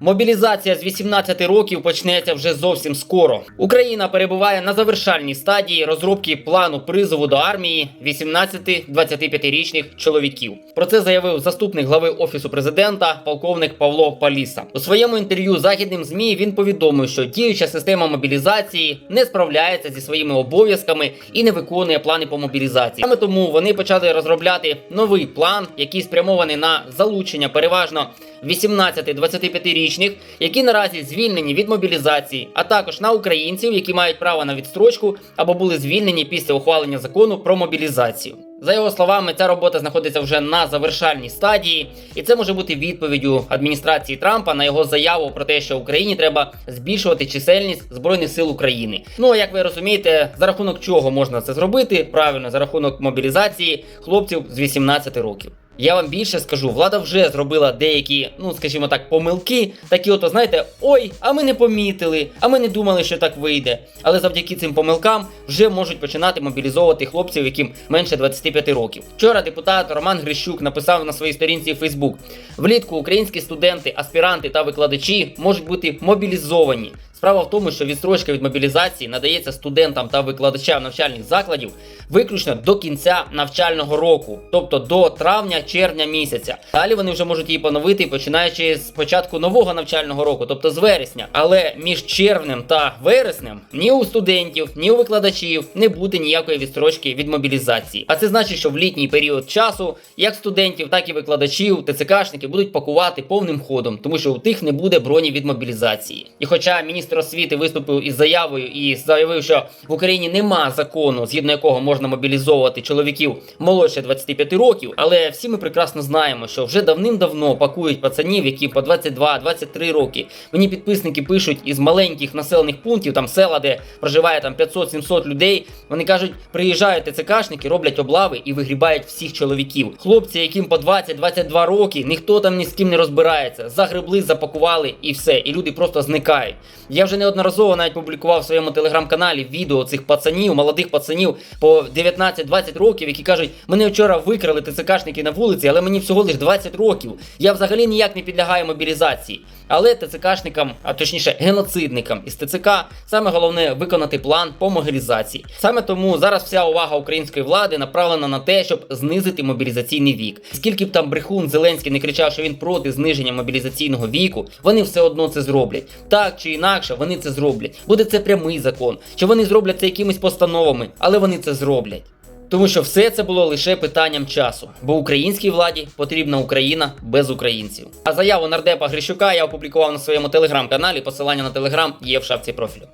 Мобілізація з 18 років почнеться вже зовсім скоро. Україна перебуває на завершальній стадії розробки плану призову до армії 18-25-річних чоловіків. Про це заявив заступник глави офісу президента, полковник Павло Паліса. У своєму інтерв'ю західним змі він повідомив, що діюча система мобілізації не справляється зі своїми обов'язками і не виконує плани по мобілізації. Саме тому вони почали розробляти новий план, який спрямований на залучення переважно 18-25-річних, які наразі звільнені від мобілізації, а також на українців, які мають право на відстрочку або були звільнені після ухвалення закону про мобілізацію. За його словами, ця робота знаходиться вже на завершальній стадії, і це може бути відповіддю адміністрації Трампа на його заяву про те, що Україні треба збільшувати чисельність збройних сил України. Ну а як ви розумієте, за рахунок чого можна це зробити? Правильно, за рахунок мобілізації хлопців з 18 років. Я вам більше скажу, влада вже зробила деякі, ну скажімо так, помилки. Такі, ото знаєте, ой, а ми не помітили, а ми не думали, що так вийде. Але завдяки цим помилкам вже можуть починати мобілізовувати хлопців, яким менше 25 років. Вчора депутат Роман Грищук написав на своїй сторінці Facebook: влітку українські студенти, аспіранти та викладачі можуть бути мобілізовані. Справа в тому, що відстрочка від мобілізації надається студентам та викладачам навчальних закладів виключно до кінця навчального року, тобто до травня-червня місяця. Далі вони вже можуть її поновити, починаючи з початку нового навчального року, тобто з вересня. Але між червнем та вереснем ні у студентів, ні у викладачів не буде ніякої відстрочки від мобілізації. А це значить, що в літній період часу як студентів, так і викладачів, ТЦКшники будуть пакувати повним ходом, тому що у тих не буде броні від мобілізації. І хоча міністр освіти виступив із заявою і заявив, що в Україні нема закону, згідно якого можна мобілізовувати чоловіків молодше 25 років, але всі ми прекрасно знаємо, що вже давним-давно пакують пацанів, які по 22-23 роки. Мені підписники пишуть із маленьких населених пунктів, там села, де проживає там 500-700 людей. Вони кажуть, приїжджають ТЦКшники, роблять облави і вигрібають всіх чоловіків. Хлопці, яким по 20-22 роки, ніхто там ні з ким не розбирається. Загребли, запакували і все. І люди просто зникають. Я вже неодноразово навіть публікував в своєму телеграм-каналі відео цих пацанів, молодих пацанів по 19-20 років, які кажуть, мене вчора викрали ТЦКшники на вулиці, але мені всього лише 20 років. Я взагалі ніяк не підлягаю мобілізації. Але ТЦКшникам, а точніше геноцидникам із ТЦК, саме головне виконати план по мобілізації. Саме тому зараз вся увага української влади направлена на те, щоб знизити мобілізаційний вік. Скільки б там брехун Зеленський не кричав, що він проти зниження мобілізаційного віку, вони все одно це зроблять. Так чи інакше, вони це зроблять. Буде це прямий закон, чи вони зроблять це якимись постановами, але вони це зроблять. Тому що все це було лише питанням часу, бо українській владі потрібна Україна без українців. А заяву нардепа Грищука я опублікував на своєму телеграм-каналі. Посилання на телеграм є в шапці профілю.